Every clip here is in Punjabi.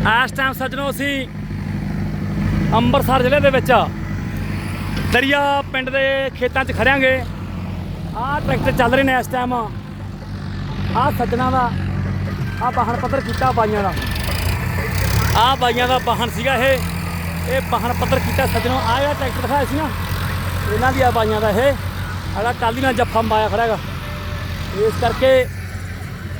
ਇਸ ਟਾਈਮ ਸੱਜਣੋ ਅਸੀਂ ਅੰਮ੍ਰਿਤਸਰ ਜ਼ਿਲ੍ਹੇ ਦੇ ਵਿੱਚ ਦਰਿਆ ਪਿੰਡ ਦੇ ਖੇਤਾਂ 'ਚ ਖੜਿਆਂਗੇ ਆਹ ਟਰੈਕਟਰ ਚੱਲ ਰਹੇ ਨੇ ਇਸ ਟਾਈਮ ਆਹ ਸੱਜਣਾ ਦਾ ਆਹ ਵਾਹਣ ਪੱਧਰ ਕੀਤਾ ਬਾਈਆਂ ਦਾ। ਆਹ ਬਾਈਆਂ ਦਾ ਵਾਹਣ ਸੀਗਾ ਇਹ। ਇਹ ਵਾਹਣ ਪੱਧਰ ਕੀਤਾ ਸੱਜਣੋ। ਆਹ ਜਿਹੜਾ ਟਰੈਕਟਰ ਦਿਖਾਇਆ ਸੀ ਨਾ, ਇਹਨਾਂ ਦੀ ਆ ਬਾਈਆਂ ਦਾ ਇਹ। ਆੜਾ ਟਾਲੀ ਨਾਲ ਜੱਫਾ ਮਾਇਆ ਖੜਾ ਹੈਗਾ ਇਸ ਕਰਕੇ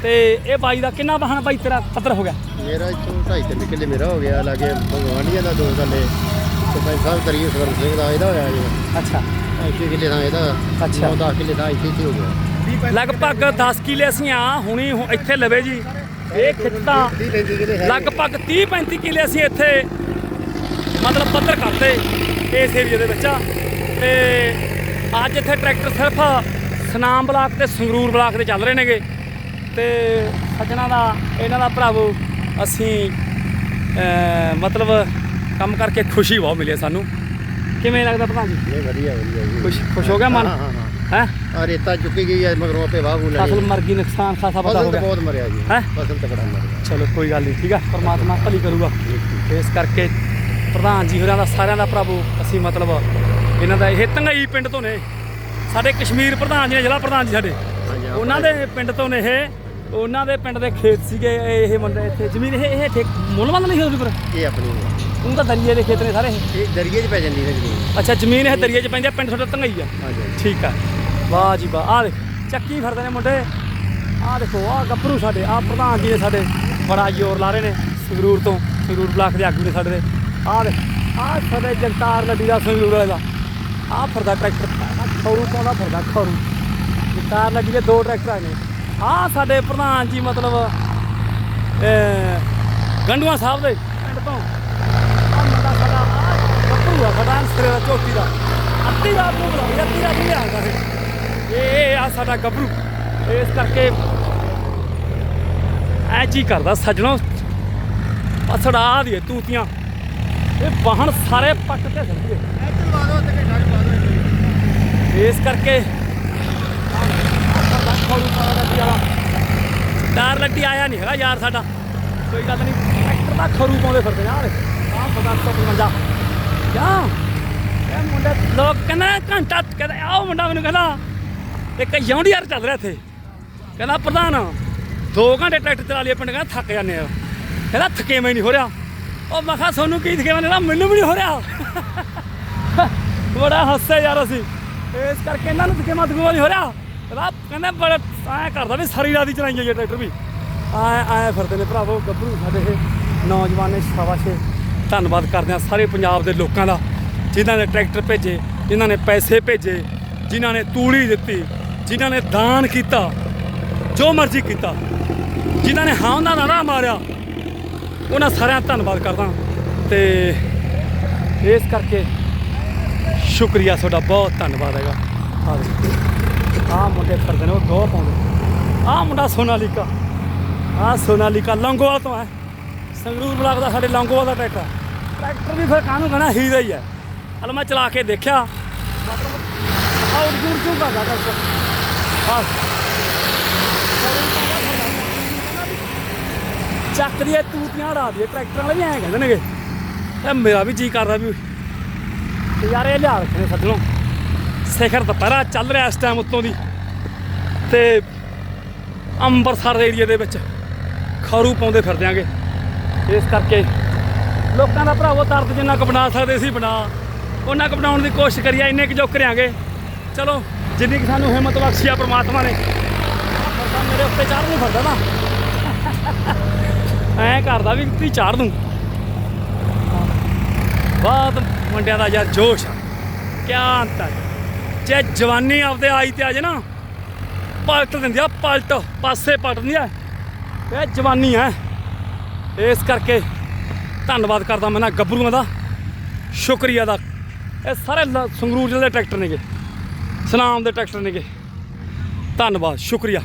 ਤੇ ਇਹ ਬਾਈ ਦਾ ਕਿੰਨਾ ਵਾਹਣ ਬਾਈ ਤੇਰਾ ਪੱਧਰ ਹੋ ਗਿਆ? ਮੇਰਾ ਇੱਥੋਂ ਢਾਈ ਤਿੰਨ ਕਿੱਲੇ ਮੇਰਾ ਹੋ ਗਿਆ ਲਾਗੇ ਭਗਵਾਨੀਆਂ ਦਾ ਦੋ ਕਿੱਲੇ ਸਰਪੰਚ ਸਾਹਿਬ ਕਰੀਏ ਸਵਰਨ ਸਿੰਘ ਦਾ ਇਹਦਾ ਹੋਇਆ ਜੀ ਅੱਛਾ। ਇੱਥੇ ਕਿੱਲੇ ਦਾ ਇਹਦਾ ਅੱਛਾ। 10 ਕਿੱਲੇ ਦਾ ਇੱਥੇ ਇੱਥੇ ਹੋ ਗਿਆ। ਲਗਭਗ 10 ਕਿਲੇ ਅਸੀਂ ਆ ਹੁਣੀ ਹੁ- ਇੱਥੇ ਲਵੇ ਜੀ। ਇਹ ਖਿੱਤਾਂ 30 35 ਕਿੱਲੇ ਹੈ ਲਗਭਗ 30 35 ਕਿਲੇ ਅਸੀਂ ਇੱਥੇ ਮਤਲਬ ਪੱਧਰ ਕਰਤੇ ਇਸ ਏਰੀਏ ਦੇ ਵਿੱਚ ਤੇ ਅੱਜ ਇੱਥੇ ਟਰੈਕਟਰ ਸਿਰਫ ਸਨਾਮ ਬਲਾਕ ਤੇ ਸੰਗਰੂਰ ਬਲਾਕ ਦੇ ਚੱਲ ਰਹੇ ਨੇਗੇ। ਤੇ ਸੱਜਣਾ ਦਾ ਇਹਨਾਂ ਦਾ ਭਰਾਵੋ ਅਸੀਂ ਮਤਲਬ ਕੰਮ ਕਰਕੇ ਖੁਸ਼ੀ ਬਹੁਤ ਮਿਲੀ ਸਾਨੂੰ। ਕਿਵੇਂ ਲੱਗਦਾ ਪ੍ਰਧਾਨ ਜੀ? ਇਹ ਵਧੀਆ ਵਧੀਆ ਜੀ। ਖੁਸ਼ ਖੁਸ਼ ਹੋ ਗਿਆ ਮਨ? ਹਾਂ ਆ ਰੇਤਾ ਚੁੱਕੀ ਗਈ ਹੈ ਮਗਰੋਂ ਆਪੇ ਵਾਹ ਬੂ ਲੈਣੀ ਫਸਲ ਮਰ ਗਈ ਨੁਕਸਾਨ ਖਾਸਾ ਪਤਾ ਹੋ ਗਿਆ। ਬਹੁਤ ਮਰਿਆ ਜੀ। ਹੈਂ? ਫਸਲ ਤਾਂ ਬੜਾ ਮਰਿਆ। ਚਲੋ ਕੋਈ ਗੱਲ ਨਹੀਂ ਠੀਕ ਆ। ਪਰਮਾਤਮਾ ਭਲੀ ਕਰੂਗਾ। ਇਸ ਕਰਕੇ ਪ੍ਰਧਾਨ ਜੀ ਹੋਰਾਂ ਦਾ ਸਾਰਿਆਂ ਦਾ ਪ੍ਰਭੂ ਅਸੀਂ ਮਤਲਬ ਇਹਨਾਂ ਦਾ ਇਹ ਤੰਗਈ ਪਿੰਡ ਤੋਂ ਨੇ। ਸਾਡੇ ਕਸ਼ਮੀਰ ਪ੍ਰਧਾਨ ਜੀ ਨੇ ਜ਼ਿਲ੍ਹਾ ਪ੍ਰਧਾਨ ਜੀ ਸਾਡੇ। ਉਹਨਾਂ ਦੇ ਪਿੰਡ ਤੋਂ ਨੇ ਇਹ ਉਹਨਾਂ ਦੇ ਪਿੰਡ ਦੇ ਖੇਤ ਸੀਗੇ ਇਹ ਮੁੰਡੇ ਇੱਥੇ। ਜ਼ਮੀਨ ਇਹ ਇਹ ਠੇਕ ਮੁੱਲ ਬੰਦ ਨਹੀਂ ਸੀ ਉਹਦੇ ਪਰ ਇਹ ਆਪਣੀ ਹੈ। ਉਹ ਤਾਂ ਦਰਿਏ ਦੇ ਖੇਤ ਨੇ ਸਾਰੇ ਇਹ। ਇਹ ਦਰਿਏ 'ਚ ਪੈ ਜਾਂਦੀ ਹੈ ਜ਼ਮੀਨ। ਅੱਛਾ ਜ਼ਮੀਨ ਇਹ ਦਰਿਏ 'ਚ ਪੈਂਦੀ ਆ ਪਿੰਡ ਤੁਹਾਡਾ ਤੰਗਈ ਆ? ਹਾਂਜੀ ਠੀਕ ਆ। ਵਾਹ ਜੀ ਵਾਹ। ਆ ਦੇਖ ਚੱਕੀ ਫਿਰਦੇ ਨੇ ਮੁੰਡੇ। ਆ ਦੇਖੋ ਆ ਗੱਭਰੂ ਸਾਡੇ ਆ ਪ੍ਰਧਾਨ ਜੀ ਨੇ ਸਾਡੇ ਬੜਾ ਜ਼ੋਰ ਲਾ ਰਹੇ ਨੇ ਸੰਗਰੂਰ ਤੋਂ ਸੰਗਰੂਰ ਬਲਾਕ ਦੇ ਆਗੂ ਨੇ ਸਾਡੇ ਦੇ। ਆ ਦੇ ਆ ਸਾਡੇ ਜਗਤਾਰ ਲੱਡੀ ਦਾ ਸੰਗਰੂਰ ਵਾਲੇ ਦਾ। ਆ ਫਿਰਦਾ ਟਰੈਕਟਰ ਖੌਰੂ ਪਾਉਂਦਾ ਫਿਰਦਾ ਖੌਰੂ। ਜਗਤਾਰ ਲੱਡੀ ਦੇ ਦੋ ਟਰੈਕਟਰ ਨੇ। ਆ ਸਾਡੇ ਪ੍ਰਧਾਨ ਜੀ ਮਤਲਬ ਗੰਡੂਆਂ ਸਾਹਿਬ ਦੇ ਪਿੰਡ ਤੋਂ। ਆ ਮੁੰਡਾ ਸਾਡਾ ਆ ਆ ਸਾਡਾ ਸਿਰੇ ਦਾ ਝੋਟੀ ਦਾ। ਅੱਧੀ ਰਾਤ ਨੂੰ ਬੁਲਾਈ ਅੱਧੀ ਰਾਤ ਨਹੀਂ ਆਉਂਦਾ ਇਹ। ਇਹ ਆ ਸਾਡਾ ਗੱਭਰੂ। ਇਸ ਕਰਕੇ ਐ ਜੀ ਕਰਦਾ ਸੱਜਣੋ। ਪਛੜਾ ਦੀ ਤੂਤੀਆਂ। ਇਹ ਵਾਹਣ ਸਾਰੇ ਪੱਟ ਤੇ ਸੜਦੇ ਇਸ ਕਰਕੇ ਡਰ ਲੱਟੀ ਆਇਆ ਨਹੀਂ ਹੈਗਾ ਯਾਰ ਸਾਡਾ। ਕੋਈ ਗੱਲ ਨਹੀਂ ਟਰੈਕਟਰ ਦਾ ਖਰੂ ਪਾਉਂਦੇ ਫਿਰਦੇ ਯਾਰ ਆਹ ਪਤਾ 155 ਜਾ ਇਹ ਮੁੰਡਾ ਲੋਕ ਕਹਿੰਦੇ ਨੇ ਘੰਟਾ, ਕਹਿੰਦਾ ਆਹ ਮੁੰਡਾ ਮੈਨੂੰ ਕਹਿੰਦਾ, ਇੱਕ ਯੌਂਡੀਆਰ ਚੱਲ ਰਿਹਾ ਇੱਥੇ। ਕਹਿੰਦਾ ਪ੍ਰਧਾਨ 2 ਘੰਟੇ ਟਰੈਕਟਰ ਚਲਾ ਲਈਏ, ਪਿੰਡ ਕਹਿੰਦਾ ਥੱਕ ਜਾਂਦੇ ਆ। ਕਹਿੰਦਾ ਥਕੇਵੇਂ ਨਹੀਂ ਹੋ ਰਿਹਾ। ਉਹ ਮੈਂ ਕਿਹਾ, ਤੁਹਾਨੂੰ ਕੀ ਥਕੇਵੇਂ ਨਹੀਂ ਮੈਨੂੰ ਵੀ ਨਹੀਂ ਹੋ ਰਿਹਾ। ਬੜਾ ਹੱਸੇ ਯਾਰ ਅਸੀਂ। ਇਸ ਕਰਕੇ ਇਹਨਾਂ ਨੂੰ ਥਕੇਵਾਂ ਥਕੂਵਾ ਨਹੀਂ ਹੋ ਰਿਹਾ। ਕਹਿੰਦਾ ਕਹਿੰਦਾ ਬੜਾ ਐ ਕਰਦਾ ਵੀ ਸਾਰੀ ਰਾਤ ਹੀ ਚਲਾਈ ਜਾਈਏ ਟਰੈਕਟਰ ਵੀ। ਐ ਐ ਫਿਰਦੇ ਨੇ ਭਰਾਵੋ, ਗੱਭਰੂ ਸਾਡੇ ਇਹ ਨੌਜਵਾਨ ਨੇ ਸ਼ਾਬਾਸ਼ ਧੰਨਵਾਦ ਕਰਦੇ ਆ ਸਾਰੇ ਪੰਜਾਬ ਦੇ ਲੋਕਾਂ ਦਾ, ਜਿਨ੍ਹਾਂ ਨੇ ਟਰੈਕਟਰ ਭੇਜੇ, ਜਿਨ੍ਹਾਂ ਨੇ ਪੈਸੇ ਭੇਜੇ, ਜਿਨ੍ਹਾਂ ਨੇ ਤੂੜੀ ਦਿੱਤੀ, ਜਿਨ੍ਹਾਂ ਨੇ ਦਾਨ ਕੀਤਾ, ਜੋ ਮਰਜ਼ੀ ਕੀਤਾ। ਜਿਨ੍ਹਾਂ ਨੇ ਹਾਂ ਦਾ ਨਾਰਾ ਮਾਰਿਆ, ਉਹਨਾਂ ਸਾਰਿਆਂ ਦਾ ਧੰਨਵਾਦ ਕਰਦਾ ਤੇ ਇਸ ਕਰਕੇ ਸ਼ੁਕਰੀਆ, ਤੁਹਾਡਾ ਬਹੁਤ ਧੰਨਵਾਦ ਹੈਗਾ। ਆ ਮੁੰਡੇ ਫਿਰਦੇ ਨੇ, ਉਹ ਗੋਹ ਪਾਉਂਦੇ ਆ ਮੁੰਡਾ ਸੋਨਾਲੀਕਾ। ਆ ਸੋਨਾਲੀਕਾ ਲੰਗੋਵਾਲ ਤੋਂ ਹੈ। ਸੰਗਰੂਰ ਬਲਾਕ ਦਾ ਸਾਡੇ ਲੰਗੋਵਾਲ ਦਾ ਟਰੈਕਟਰ ਟਰੈਕਟਰ ਵੀ ਫਿਰ ਕਾਹਨੂੰ ਕਹਣਾ ਹੀ ਦਾ ਹੀ ਹੈ। ਹਲ ਮੈਂ ਚਲਾ ਕੇ ਦੇਖਿਆ। ਮਤਲਬ ਆਉਟ ਜੂਰ ਜੂਰ ਕਰਦਾ ਟਰੈਕਟਰ ਆ ਚੱਕ ਦੀ ਤੂਤੀਆਂ ਉਡਾ ਦੀ ਟਰੈਕਟਰ ਵਾਲੇ ਵੀ ਐਂ ਕਹਿੰਦੇ ਨੇਗੇ। ਤੇ ਮੇਰਾ ਵੀ ਜੀ ਕਰਦਾ ਵੀ ਯਾਰ ਇਹ ਲਿਆ ਰੱਖਣੇ ਸੱਜਣੋ। ਸਿਖਰ ਦੁਪਹਿਰਾ ਚੱਲ ਰਿਹਾ ਇਸ ਟਾਈਮ ਉੱਤੋਂ ਦੀ। ਤੇ ਅੰਮ੍ਰਿਤਸਰ ਏਰੀਏ ਦੇ ਵਿੱਚ ਖਰੂ ਪਾਉਂਦੇ ਫਿਰਦੇ ਆਂਗੇ। ਇਸ ਕਰਕੇ ਲੋਕਾਂ ਦਾ ਭਰਾਵੋ ਦਰਦ ਜਿੰਨਾ ਕੁ ਬਣਾ ਸਕਦੇ ਸੀ, ਬਣਾ। ਉਹਨਾਂ ਕੁ ਬਣਾਉਣ ਦੀ ਕੋਸ਼ਿਸ਼ ਕਰੀਏ, ਇੰਨੇ ਕੁ ਜੋ ਕਰਿਆਂਗੇ ਚਲੋ, ਜਿੰਨੀ ਕੁ ਸਾਨੂੰ ਹਿੰਮਤ ਬਖਸ਼ੀ ਆ ਪ੍ਰਮਾਤਮਾ ਨੇ। ਆਹ ਫਿਰਦਾ ਮੇਰੇ ਉੱਤੇ ਚੜ੍ਹ ਨਹੀਂ ਫਿਰਦਾ ਨਾ। ਐਂ ਕਰਦਾ ਵੀ ਤੀ ਚਾੜ ਦੂੰ ਬਹੁਤ ਮੁੰਡਿਆਂ ਦਾ ਯਾਰ ਜੋਸ਼ ਆ। ਕਿਆ ਅੰਤ ਹੈ ਜੇ ਜਵਾਨੀ ਆਪਦੇ ਆਈ ਤੇ ਆ ਜੇ ਨਾ, ਪਲਟ ਦਿੰਦੀ ਆ, ਪਲਟ, ਪਾਸੇ ਪਲਟਦੀ ਦਿੰਦੀ ਆ। ਇਹ ਜਵਾਨੀ ਹੈ ਇਸ ਕਰਕੇ ਧੰਨਵਾਦ ਕਰਦਾ ਮੈਂ ਨਾ ਗੱਭਰੂਆਂ ਦਾ। ਸ਼ੁਕਰੀਆ ਦਾ ਇਹ ਸਾਰੇ ਲ- ਸੰਗਰੂਰ ਜ਼ਿਲ੍ਹੇ ਦੇ ਟਰੈਕਟਰ ਨੇਗੇ। ਸਨਾਮ ਦੇ ਟਰੈਕਟਰ ਨੇਗੇ। ਧੰਨਵਾਦ, ਸ਼ੁਕਰੀਆ।